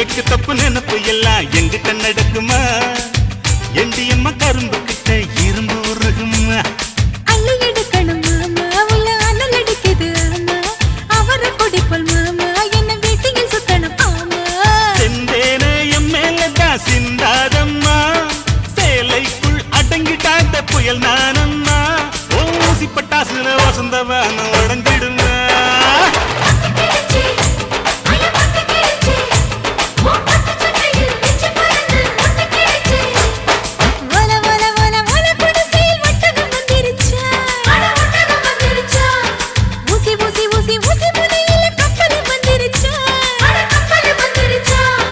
ஏக்கு தப்பு நினப்பு எல்லாம் எங்கிட்ட நடக்குமா? எண்டி அம்மா கரும்பு கிட்ட இரும்பு உருகுமா? சிந்தாதம்மா. சேலைக்குள் அடங்கிட்டாந்த புயல் நானம்மா. ஓசி பட்டாசுல வசந்தவன் உடஞ்சிடும்